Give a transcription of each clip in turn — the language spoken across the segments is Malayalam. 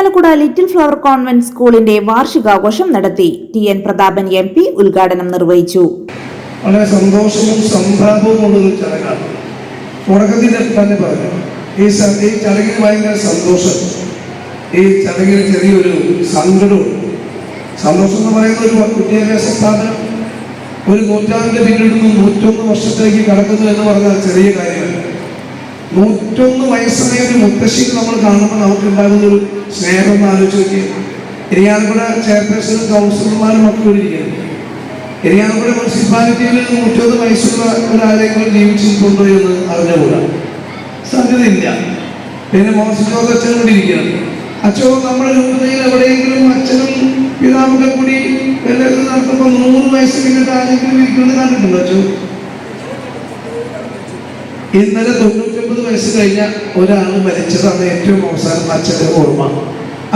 ഇരിങ്ങാലക്കുട ലിറ്റിൽ ഫ്ലവർ കോൺവെന്റ് സ്കൂളിന്റെ വാർഷികാഘോഷം നടത്തി. T N Prathapan M P ഉദ്ഘാടനം നിർവഹിച്ചു. വളരെ സന്തോഷവും സംഭാവവും ഉള്ളൊരു ചടങ്ങാണ്. തുടക്കത്തിൽ തന്നെ പറഞ്ഞു ഈ ഈ ചടങ്ങിന് ഭയങ്കര സന്തോഷം. ഈ ചടങ്ങിന് ചെറിയൊരു സങ്കടവും സന്തോഷം എന്ന് പറയുന്ന ഒരു വിദ്യാഭ്യാസ സ്ഥാപനം ഒരു നൂറ്റാണ്ട് പിന്നിടുന്നു നൂറ്റൊന്ന് വർഷത്തേക്ക് കടക്കുന്നു എന്ന് പറഞ്ഞാൽ ചെറിയ കാര്യമല്ല നൂറ്റൊന്ന് വയസ്സായ ഒരു മുത്തശ്ശി നമ്മൾ കാണുമ്പോൾ നമുക്ക് ഉണ്ടാകുന്ന ഒരു സ്നേഹം എന്ന് ആലോചിച്ച് നോക്കിയാൽ ഇരിയാലക്കുട ചെയർപേഴ്സണും കൗൺസിലർമാരും ഒക്കെ ഇരിക്കുന്നു. എരിയാലക്കുട മുനിസിപ്പാലിറ്റിയിൽ നൂറ്റൊന്ന് വയസ്സുള്ള ഒരാളെങ്കിലും ജീവിച്ചിട്ടുണ്ടോ എന്ന് അറിഞ്ഞുകൂടാ. സാധ്യതയില്ല. പിന്നെ ജോസ് അച്ഛൻ കൂടി ഇരിക്കണം. അച്ഛോ നമ്മുടെ രൂപതയിൽ എവിടെയെങ്കിലും അച്ഛനും പിതാവൊക്കെ കൂടി എല്ലാവരും നടത്തുമ്പോൾ നൂറ് വയസ്സ് കഴിഞ്ഞിട്ട് ആരെങ്കിലും ഇരിക്കുന്നത് കണ്ടിട്ടുണ്ടോ അച്ഛോ? ഇന്നലെ തൊണ്ണൂറ്റൊമ്പത് വയസ്സ് കഴിഞ്ഞ ഒരാൾ മരിച്ചതാണ് ഏറ്റവും അവസാനം അച്ഛന്റെ ഓർമ്മ.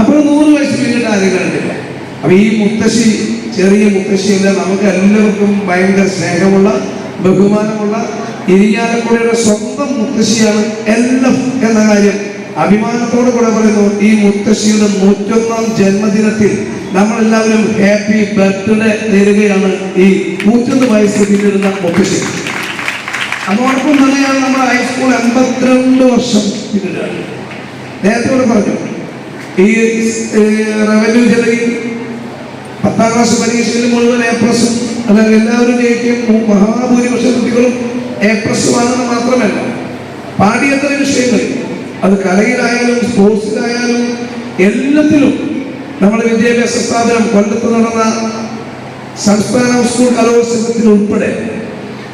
അപ്പോൾ നൂറ് വയസ്സ് പിന്നീട് ആരും കണ്ടില്ല അപ്പൊ ഈ മുത്തശ്ശി ചെറിയ മുത്തശ്ശിയല്ല നമുക്ക് എല്ലാവർക്കും ഭയങ്കര സ്നേഹമുള്ള ബഹുമാനമുള്ള ഇരിഞ്ഞാലക്കുടയുടെ സ്വന്തം മുത്തശ്ശിയാണ് എല്ലാം എന്ന കാര്യം അഭിമാനത്തോട് കൂടെ പറയുന്നു. ഈ മുത്തശ്ശിയുടെ നൂറ്റൊന്നാം ജന്മദിനത്തിൽ നമ്മളെല്ലാവരും ഹാപ്പി ബർത്ത്ഡേ നേരുകയാണ് ഈ നൂറ്റൊന്ന് വയസ്സ് പിന്നിടുന്ന മുത്തശ്ശി. അതോടൊപ്പം തന്നെയാണ് നമ്മുടെ ഹൈസ്കൂൾ എൺപത്തിരണ്ട് വർഷം നേരത്തെ ഇവിടെ പറഞ്ഞു ഈ റവന്യൂ ജില്ലയിൽ പത്താം ക്ലാസ് പരീക്ഷയിൽ മുഴുവൻ എ പ്ലസും എല്ലാവരും ജയിക്കും. മഹാഭൂരിപക്ഷ കുട്ടികളും എ പ്ലസ് വാങ്ങുന്ന മാത്രമല്ല പാഠ്യേതര വിഷയങ്ങളിൽ അത് കലയിലായാലും സ്പോർട്സിലായാലും എല്ലാത്തിലും നമ്മുടെ വിദ്യാഭ്യാസ സ്ഥാപനം കൊല്ലത്ത് നടന്ന സംസ്ഥാന സ്കൂൾ കലോത്സവത്തിൽ ഉൾപ്പെടെ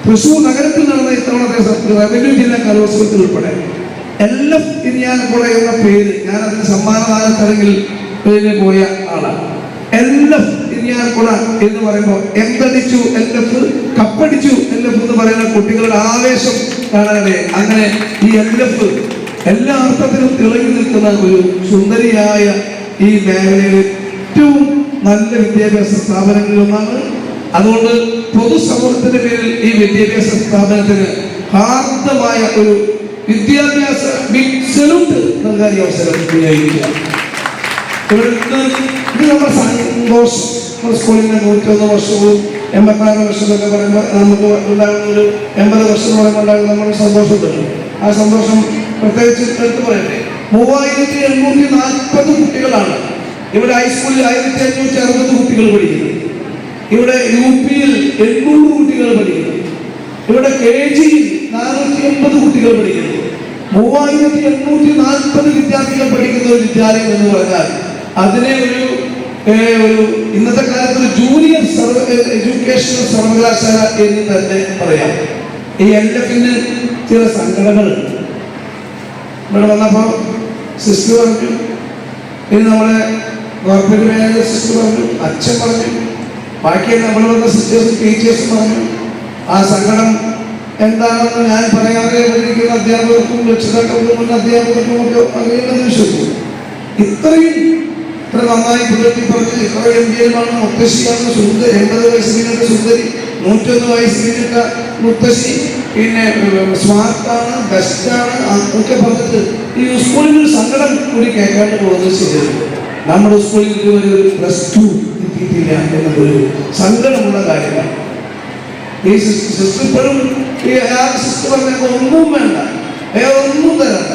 തൃശൂർ നഗരത്തിൽ നടന്ന ഇത്തവണത്തെ റവന്യൂ ജില്ലാ കലോത്സവത്തിൽ ഉൾപ്പെടെ. എല്ലാം ഇരിയാലക്കുട എന്ന പേര് ഞാൻ അതിന് സമ്മാനദാന ചടങ്ങിൽ പോയ ആളാണ്. എല്ലാം ഇരിയാലക്കുട എന്ന് പറയുമ്പോൾ എന്തടിച്ചു എൽ എഫ് കപ്പടിച്ചു എൽ എഫ് എന്ന് പറയുന്ന കുട്ടികളുടെ ആവേശം കാണാതെ അങ്ങനെ ഈ എൽ എഫ് എല്ലാ അർത്ഥത്തിലും തിളങ്ങി നിൽക്കുന്ന ഒരു സുന്ദരിയായ ഈ മേഖലയിൽ ഏറ്റവും നല്ല വിദ്യാഭ്യാസ സ്ഥാപനങ്ങളിൽ ഒന്നാണ്. അതുകൊണ്ട് പൊതുസമൂഹത്തിന്റെ പേരിൽ ഈ വിദ്യാഭ്യാസ സ്ഥാപനത്തിന് ഹാർദമായ ഒരു വിദ്യാഭ്യാസ ബിഗ് സല്യൂട്ട് നൽകാൻ ഈ അവസരം വിനിയോഗിക്കുക ഇത് നമ്മുടെ നൂറ്റൊന്ന് വർഷവും എൺപത്തിനാല് വർഷം എന്നൊക്കെ പറയുമ്പോൾ നമുക്ക് ഉണ്ടാകുന്ന ഒരു എൺപത് വർഷം പറയുമ്പോൾ ഉണ്ടാകുന്ന നമ്മുടെ സന്തോഷം തന്നെ ആ സന്തോഷം പ്രത്യേകിച്ച് എടുത്തു പറയട്ടെ. മൂവായിരത്തി എണ്ണൂറ്റി നാൽപ്പത് കുട്ടികളാണ്. ഇവിടെ ഹൈസ്കൂളിൽ ആയിരത്തി അഞ്ഞൂറ്റി അറുപത് കുട്ടികൾ പഠിക്കുന്നത് ഇവിടെ യു പിയിൽ എണ്ണൂറ് കുട്ടികൾ പഠിക്കുന്നു. ഇവിടെ കെ ജിയിൽ നാനൂറ്റി എൺപത് കുട്ടികൾ പഠിക്കുന്നു. മൂവായിരത്തി എണ്ണൂറ്റി നാൽപ്പത് വിദ്യാർത്ഥികൾ പഠിക്കുന്ന ഒരു വിദ്യാലയം എന്ന് പറഞ്ഞാൽ അതിനെ ഒരു ഒരു ഇന്നത്തെ കാലത്ത് ഒരു ജൂനിയർ സർവ എഡ്യൂക്കേഷണൽ സർവകലാശാല എന്ന് തന്നെ പറയാം. ഈ എൽ എഫിന് ചില സംഘടനകളുണ്ട്. ഇവിടെ വന്നപ്പോൾ സിസ്റ്റർ പറഞ്ഞു ഇനി നമ്മളെ കോർപ്പറേറ്റ് മേഖല സിസ്റ്റർ പറഞ്ഞു അച്ഛൻ പറഞ്ഞു ബാക്കി നമ്മൾ വന്ന സിസ്റ്റേഴ്സും ടീച്ചേഴ്സും പറഞ്ഞു ആ സങ്കടം എന്താണെന്ന് ഞാൻ പറയാതെ പഠിക്കുന്ന അധ്യാപകർക്കും രക്ഷിതാക്കൾക്കും മുൻ അധ്യാപകർക്കും ഒക്കെ അറിയില്ലെന്ന് വിശ്വസിക്കും ഇത്രയും ഇത്ര നന്നായി പുലർത്തി പറഞ്ഞ് ഇത്ര ഇന്ത്യയിലാണ് മുത്തശ്ശിയാണ് സുന്ദരി എൺപത് വയസ്സ് കഴിഞ്ഞിട്ട് സുന്ദരി നൂറ്റൊന്ന് വയസ്സ് കഴിഞ്ഞിട്ട മുത്തശ്ശി. പിന്നെ സ്മാർട്ടാണ് ബെസ്റ്റാണ് ഒക്കെ പറഞ്ഞിട്ട് ഈ സ്കൂളിൽ ഒരു സങ്കടം കൂടി കേൾക്കാണ്ട് പോകുന്നത് ശരിയാണ് നമ്മുടെ സ്കൂളിൽ ഇതുവരെ ഒരു പ്ലസ് ടു എത്തിയിട്ടില്ല എന്നതൊരു സങ്കടമുള്ള കാര്യമാണ്. ഈ സിസ്റ്റർ ഈ അയാൾ സിസ്റ്റർ പറഞ്ഞപ്പോൾ ഒന്നും വേണ്ട. വേറെ ഒന്നും തരണ്ട.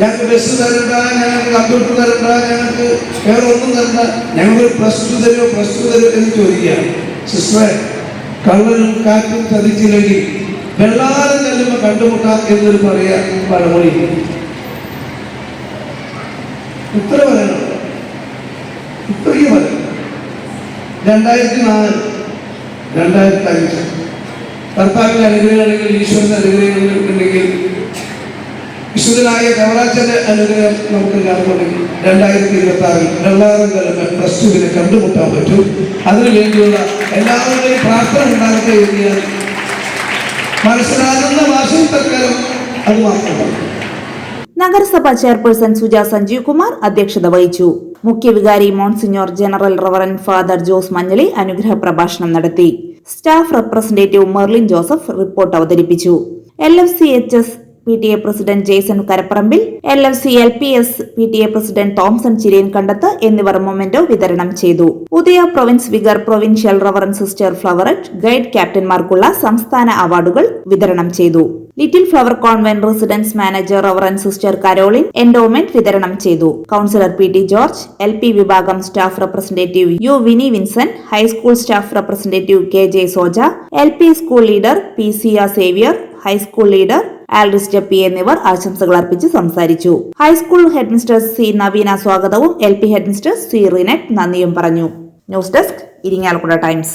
ഞങ്ങൾക്ക് ബസ് തരണ്ട ഞങ്ങൾക്ക് കമ്പ്യൂട്ടർ തരണ്ട ഞങ്ങൾക്ക് വേറെ ഒന്നും തരണ്ട. ഞങ്ങൾക്ക് പ്ലസ് ടു തരുമോ പ്ലസ് ടു തരുമോ എന്ന് ചോദിക്കുകയാണ്. സിസ്റ്ററെ കള്ളനും കാറ്റും ചതിച്ചില്ലെങ്കിൽ വെള്ളാതെ ചെല്ലുമ്പോൾ കണ്ടുമുട്ടാം എന്നൊരു പറയാ പഴമൊഴി. ഇത്ര രണ്ടായിരത്തി നാല് രണ്ടായിരത്തി അഞ്ച് കർത്താവിന്റെ അനുഗ്രഹമാണെങ്കിൽ ഈശ്വരന്റെ അനുഗ്രഹങ്ങൾ വിശുദ്ധനായ കവറാച്ചന്റെ അനുഗ്രഹം നമുക്ക് കാണുന്നുണ്ടെങ്കിൽ രണ്ടായിരത്തി ഇരുപത്തി ആറിൽ വെള്ളാറും കലമ പ്ലസ് ടുവിനെ കണ്ടുമുട്ടാൻ പറ്റും. അതിനു വേണ്ടിയുള്ള എല്ലാവരുടെയും പ്രാർത്ഥന ഉണ്ടാകട്ടെ എന്ന് ഞാൻ മനസ്സിലാകുന്ന ഭാഷയിൽ തൽക്കാലം അത് മാത്രമാണ്. നഗരസഭ ചെയർപേഴ്സൺ സുജ സഞ്ജീവ് കുമാർ അധ്യക്ഷത വഹിച്ചു. മുഖ്യവികാരി monsignor general reverend father Jose Manjali അനുഗ്രഹ പ്രഭാഷണം നടത്തി. Staff representative Merlin Joseph report അവതരിപ്പിച്ചു. L F C H S P T A president Jaison Karapparambil L F C L P S P T A president Thomson Chiriyan Kandath എന്നിവർ മൊമെന്റോ വിതരണം ചെയ്തു. Udaya province vicar provincial reverend sister Floweret guide ക്യാപ്റ്റന്മാർക്കുള്ള സംസ്ഥാന അവാർഡുകൾ വിതരണം ചെയ്തു. Little flower convent residence manager reverend sister Caroline endowment വിതരണം ചെയ്തു. Councillor P T George L P വിഭാഗം staff representative U Vini Vincent high school staff representative K J Soja L P school leader P C R Xavier high school leader Alris Jappy എന്നിവർ ആശംസകൾ അർപ്പിച്ച് സംസാരിച്ചു. High school headmistress C Naveena സ്വാഗതവും L P headmistress C Rinette നന്ദിയും പറഞ്ഞു. News desk Irinjalakuda Times.